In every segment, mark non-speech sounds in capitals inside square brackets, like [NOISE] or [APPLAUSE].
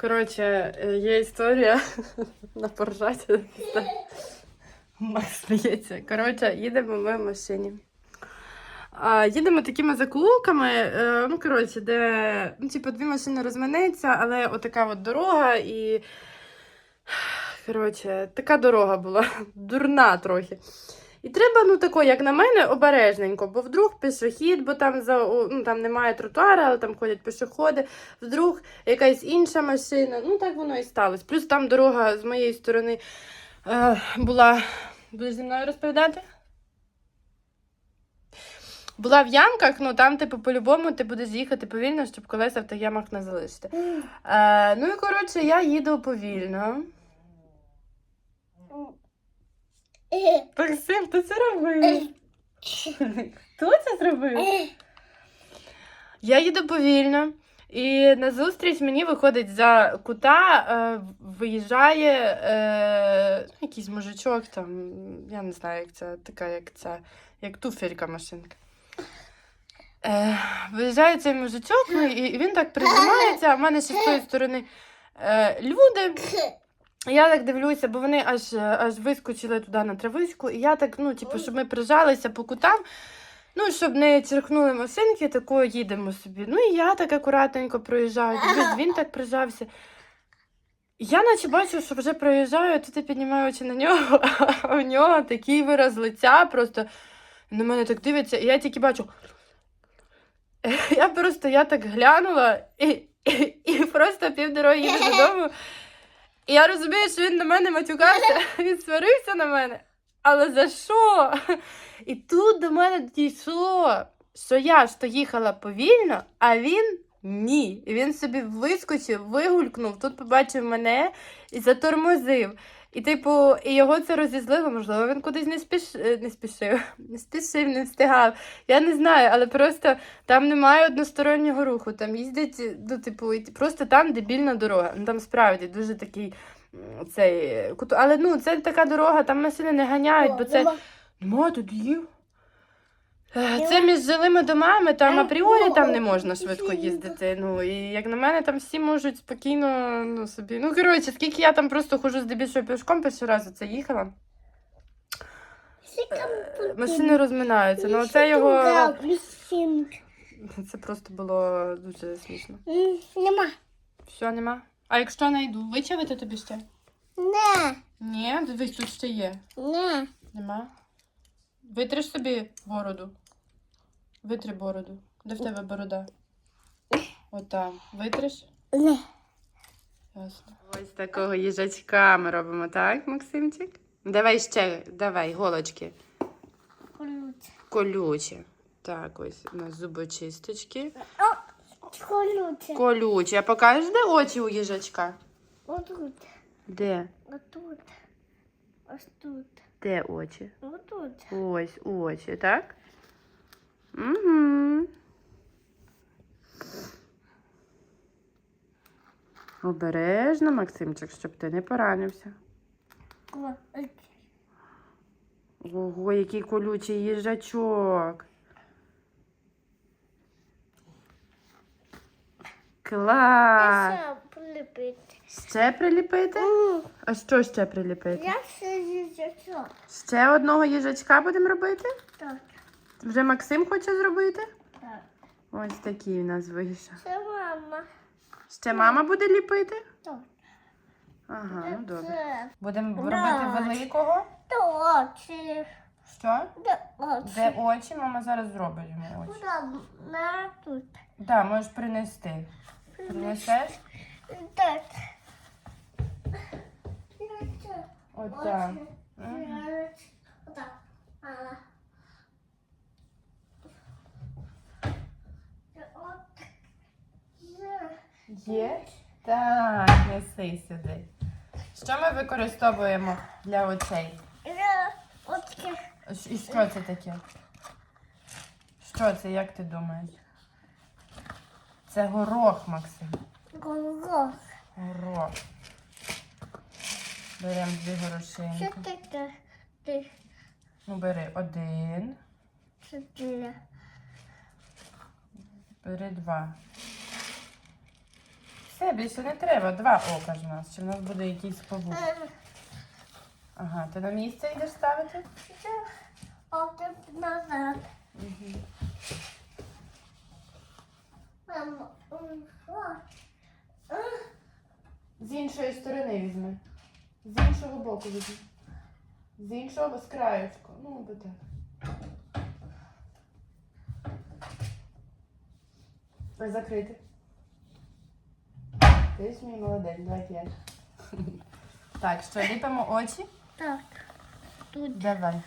Коротше, е, є історія [LAUGHS] на поржаті. Макс сміється. Коротше, їдемо ми в машині. А, їдемо такими закулками, е, ну, коротше, де, ну, типу, дві машини розминеться, але отака от дорога і. [SIGHS] Коротше, така дорога була, [LAUGHS] дурна трохи. І треба, ну тако, як на мене, обережненько, бо вдруг пішохід, бо там за ну, там немає тротуара, але там ходять пішоходи, вдруг якась інша машина. Ну так воно і сталося. Плюс там дорога з моєї сторони е, була. Будеш зі мною розповідати? Була в ямках, ну там, типу, по-любому ти будеш їхати повільно, щоб колеса в тих ямах не залишити. Е, ну і коротше, я їду повільно. Максим, [LAUGHS] хто це робив? [LAUGHS] Хто це зробив? Я їду повільно, і назустріч мені виходить за кута, е, виїжджає е, ну, якийсь мужичок, там, я не знаю, як це, така, як це, як туфелька машинка. Е, виїжджає цей мужичок, ну, і, і він так прижимається, а в мене ще з тої сторони е, люди. Я так дивлюся, бо вони аж, аж вискочили туди на травичку, і я так, ну, типу, щоб ми прижалися по кутам, ну, щоб не черкнули машинки, тако їдемо собі. Ну, і я так акуратненько проїжджаю. Дивлюсь, він так прижався. Я наче бачу, що вже проїжджаю, тут я піднімаю очі на нього, [LAUGHS] а в нього такий вираз лиця, просто на мене так дивиться, і я тільки бачу. [LAUGHS] Я просто я так глянула і, і, і просто півдороги їду додому. І я розумію, що він на мене матюкався, [LAUGHS] [LAUGHS] він сварився на мене. Але за що? І тут до мене дійшло, що я ж то їхала повільно, а він ні. І він собі вискочив, вигулькнув, тут побачив мене і затормозив. І, типу, і його це розізлило, можливо, він кудись не, спіш... е, не спішив, [LAUGHS] не спішив, не встигав. Я не знаю, але просто там немає одностороннього руху. Там їздять, ну, типу, і просто там дебільна дорога. Ну там справді дуже такий цей е, куту. Але ну, це така дорога, там машини не ганяють, бо це. Нема тут їв. Е, Це між жилими домами, там апріорі там не можна швидко їздити. Ну і як на мене, там всі можуть спокійно ну, собі. Ну, коротше, скільки я там просто ходжу здебільшого пішком, перший раз це їхала. Е, Машини розминаються. Ну, це його. Це просто було дуже смішно. Нема. Все, нема. А якщо знайду, вичавити тобі ще? Не, Ні, дивись, тут ще є. не. Нема. Витриш собі бороду. Витри бороду. Де в тебе борода? Отам. Витриш? Ясно. Ось такого їжачка ми робимо, так, Максимчик? Давай ще, давай, голочки. Колюче. Колючі. Так, ось у нас зубочисточки. Колюче. Колючі. А покажеш, де очі у їжачка? Отут. Де? Отут. Ось тут. Де очі? Отут. Ось очі, так? Угу. Обережно, Максимчик, щоб ти не поранився. Ого, який колючий їжачок. Клас! Полюбити. Ще приліпити? А що ще приліпити? Я все їжачок. Ще одного їжачка будемо робити? Так, Вже Максим хоче зробити? так. Ось такий у нас вийшов. Це мама. Ще мама буде ліпити? Так. Ага, ну добре. Це Будемо робити великого. то очі. Що? Де очі? Де очі? Мама зараз зробить йому очі. Куда? На тут. Так, можеш принести. Принесеш? Так. Отак. Отак. Є. Так, неси сюди. Що ми використовуємо для очей? І що це таке? Що це, як ти думаєш? Це горох, Максим. Гого. Горох. Беремо дві Що горошинки. таке? Ти. Ну, бери один, Чотири. бери два. Все, більше не треба. Два ока ж у нас. Чи в нас буде якийсь павук? Е, Ага, ти на місце йдеш ставити? це назад. Угу. Мамо, м? Е, З іншої сторони візьми. З іншого боку візьми. З іншого з краєчку. Ну, би так. Закрити. Ти ж мій молодець, давай п'ять. [LAUGHS] Так, що, ліпимо очі? Так. Тут Давай.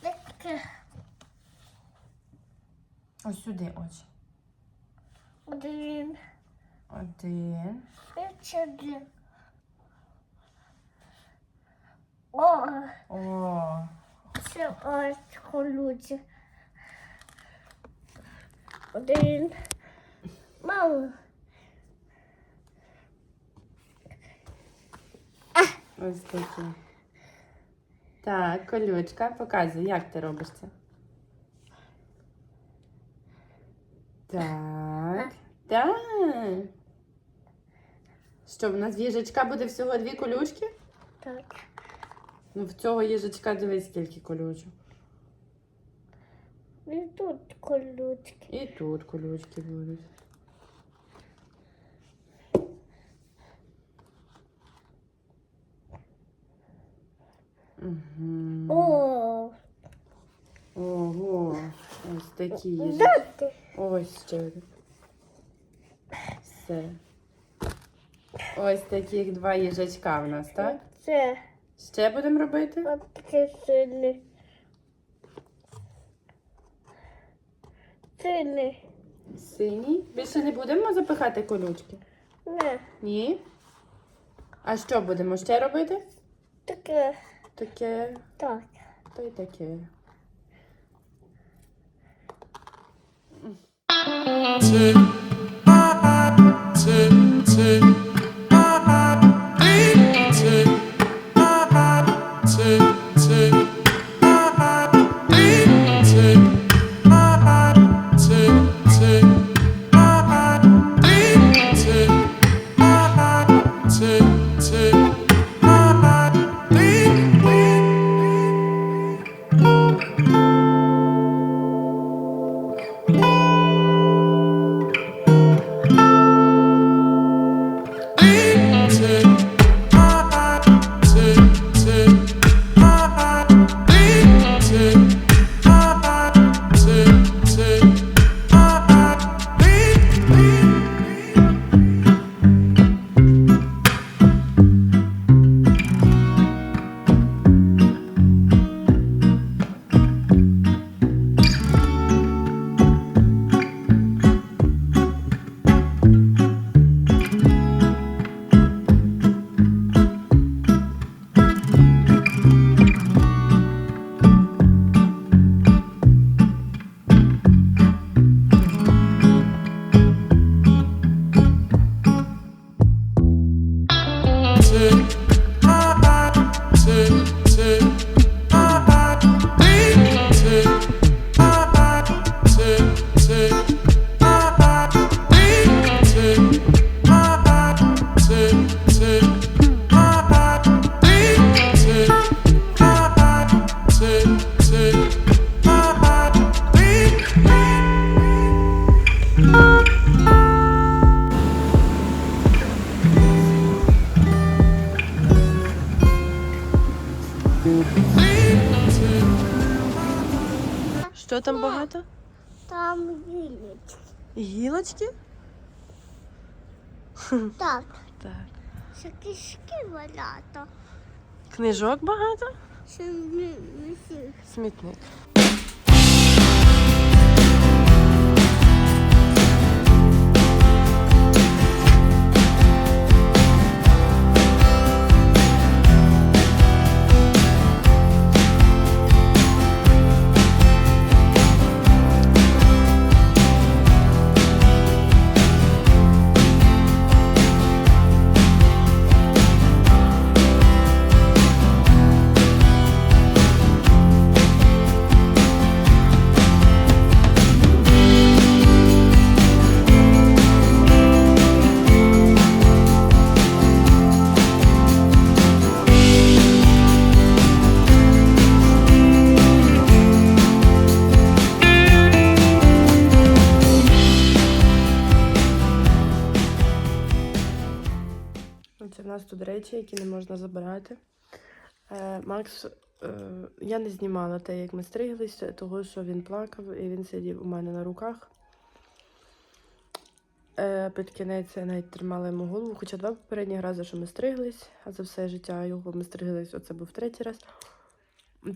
таке. Ось сюди очі. Один. Один. І сюди. О, О, це ось колюче. Один. Мамо. ось такі. Так, колючка, показуй, як ти робиш це. Так. Так. Що, в нас їжачка буде всього дві колючки? Так. Ну, в цього їжачка дивись, скільки колючок. І тут колючки. І тут колючки будуть. Угу. О, Ого, ось такі їжачки. Ось ще один. Все. Ось таких два їжачка в нас, так? Це. Ще будемо робити? От таке сильне. Сильне. Синій. Більше не будемо запихати колючки? Не. Ні. А що будемо ще робити? Таке. Таке, Так. та й таке. Що Гілочки? Так. Так. Ще кишки багато. Книжок багато? Всіх. Смітник. Можна забирати. Е, Макс, е, я не знімала те, як ми стриглися, того, що він плакав і він сидів у мене на руках. Е, під кінець я навіть тримала йому голову, хоча два попередні рази, що ми стриглись, а за все життя його ми стриглись, оце був третій раз.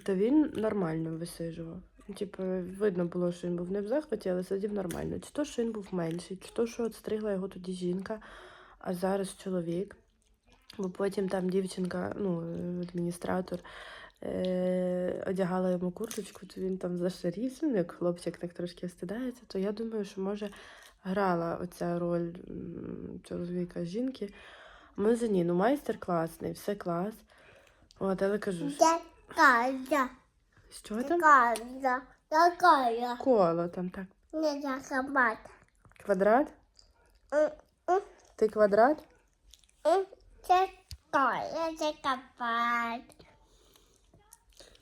То він нормально висижував. Типу, видно було, що він був не в захваті, але сидів нормально. Чи то, що він був менший, чи то, що от стригла його тоді жінка, а зараз чоловік. Бо потім там дівчинка, ну, адміністратор, е- одягала йому курточку, то він там зашарівся, ну, як хлопчик так трошки стидається, то я думаю, що може грала оця роль чоловіка жінки. Може ні, ну майстер класний, все клас. От, але кажу, що, Такая. що там? Такая. Такая. Коло там так. Не. Квадрат? Ти квадрат? м, Такая. Закабат.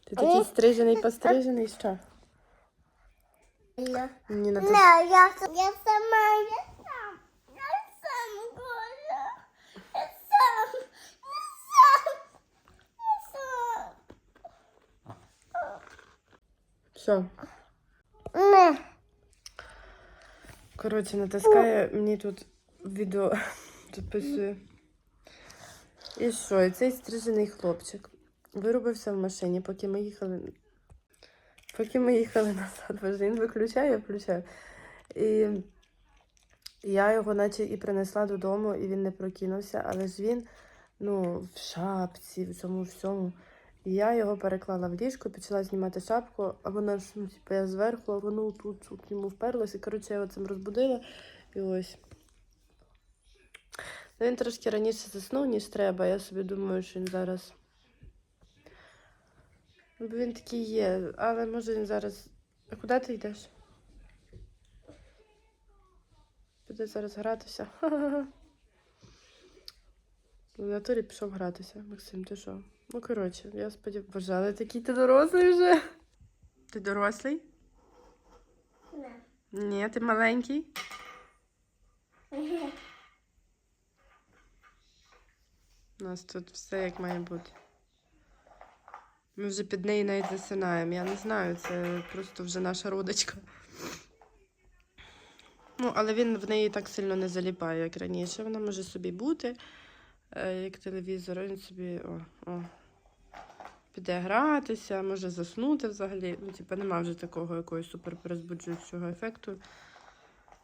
Ти такий стрижений, пострижений, що? Не, Ні, на я, я сама, я сам. Я сам голю. Я сам. Я сам. Я сам. Що? Не. Коротше, натискає мені тут відео [LAUGHS] записує. І що? І цей стрижений хлопчик вирубився в машині, поки ми їхали. Поки ми їхали [LAUGHS] назад, він виключає, я включаю. І я його наче і принесла додому, і він не прокинувся, але ж він ну, в шапці, в цьому всьому. І я його переклала в ліжко, почала знімати шапку, а вона ж, ну, типу, я зверху, а воно тут, тут йому вперлося. І, коротше, я його цим розбудила. І ось. Ну, він трошки раніше заснув, ніж треба. Я собі думаю, що він зараз. Ну, Бо він такий є, але може він зараз. А куди ти йдеш? Піде зараз гратися. [LAUGHS] В натурі пішов гратися. Максим, ти що? Ну, коротше, я сподіваюся. Боже, але такий ти дорослий вже. Ти дорослий? Не. Ні, ти маленький. У нас тут все як має бути. Ми вже під неї навіть засинаємо. Я не знаю, це просто вже наша родичка. Ну, але він в неї так сильно не заліпає, як раніше. Вона може собі бути, е, як телевізор, він собі о, о, піде гратися, може заснути взагалі. Ну, типу, нема вже такого якогось суперперезбуджуючого ефекту,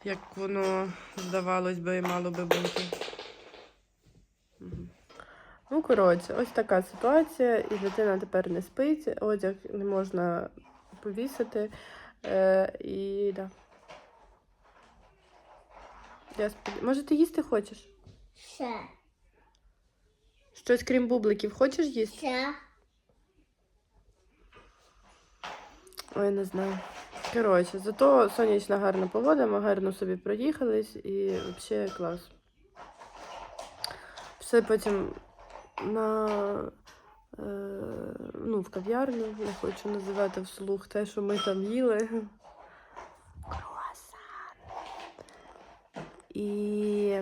як воно, здавалось би, і мало би бути. Мгм. Ну, коротше, ось така ситуація, і дитина тепер не спить, одяг не можна повісити. Е, і да. Я сподів... Може, ти їсти хочеш? Ще. Щось крім бубликів хочеш їсти? Ще. Ой, не знаю. Коротше, зато сонячна гарна погода, ми гарно собі проїхались і взагалі клас. Все потім на е, ну, в кав'ярню, не хочу називати вслух те, що ми там їли. Круасан. І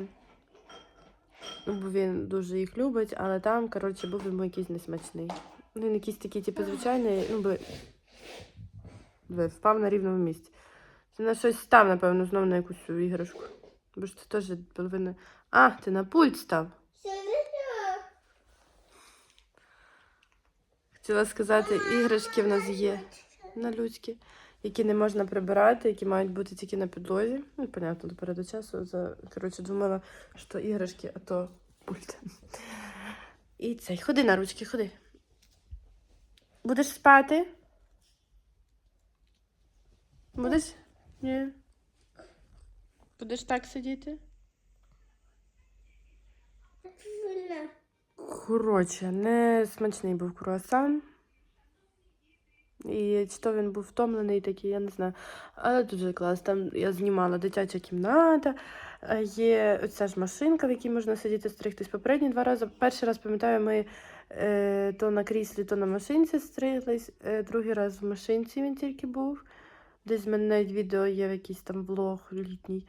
ну, бо він дуже їх любить, але там, коротше, був йому якийсь несмачний. Він якийсь такий, типу, звичайний, ну, би впав на рівному місці. Це на щось став, напевно, знову на якусь іграшку. Бо ж це теж половина. А, ти на пульт став. Хотіла сказати, іграшки в нас є на людські, які не можна прибирати, які мають бути тільки на підлозі. Ну, понятно, до переду часу. За... Коротше, думала, що іграшки, а то пульт. І цей. Ходи на ручки, ходи. Будеш спати? Будеш? Ні. Будеш так сидіти? Коротше, не смачний був круасан. І чи то він був втомлений такий, я не знаю. Але дуже клас. Там я знімала дитяча кімната, е, є оця ж машинка, в якій можна сидіти стригтись. Попередні два рази. Перший раз, пам'ятаю, ми е, то на кріслі, то на машинці стриглись. Е, другий раз в машинці він тільки був. Десь в мене навіть відео є, якийсь там влог літній.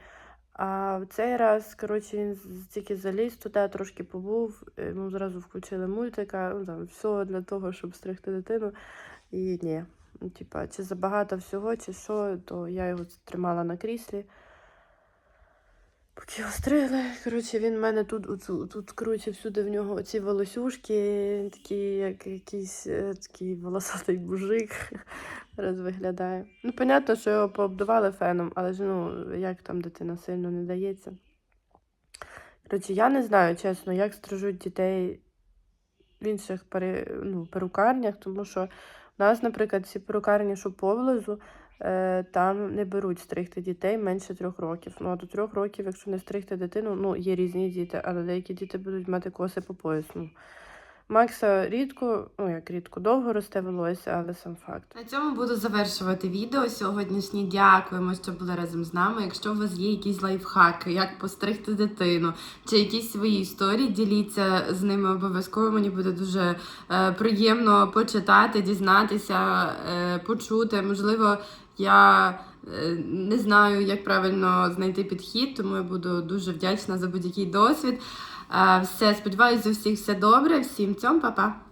А в цей раз, коротше, він тільки заліз туди, трошки побув, йому зразу включили мультика, ну там все для того, щоб стригти дитину. І ні. Ну, Типа, чи забагато всього, чи що, то я його тримала на кріслі. Поки його стригли, коротше, він в мене тут, тут коротше, всюди в нього оці волосюшки, такий, як якийсь е, такий волосатий мужик [LAUGHS] зараз виглядає. Ну, понятно, що його пообдували феном, але ж ну, як там дитина сильно не дається. Коротше, я не знаю, чесно, як стрижуть дітей в інших пере, ну, перукарнях, тому що у нас, наприклад, ці перукарні, що поблизу, там не беруть стригти дітей менше трьох років. Ну, а до трьох років, якщо не стригти дитину, ну, є різні діти, але деякі діти будуть мати коси по пояс. Макса рідко, ну як рідко, довго росте волосся, але сам факт. На цьому буду завершувати відео сьогоднішнє. Дякуємо, що були разом з нами. Якщо у вас є якісь лайфхаки, як постригти дитину, чи якісь свої історії, діліться з ними обов'язково. Мені буде дуже е, приємно почитати, дізнатися, е, почути. Можливо, я е, не знаю, як правильно знайти підхід, тому я буду дуже вдячна за будь-який досвід. Все, сподіваюся, у всіх все добре. Всім цьом, па-па!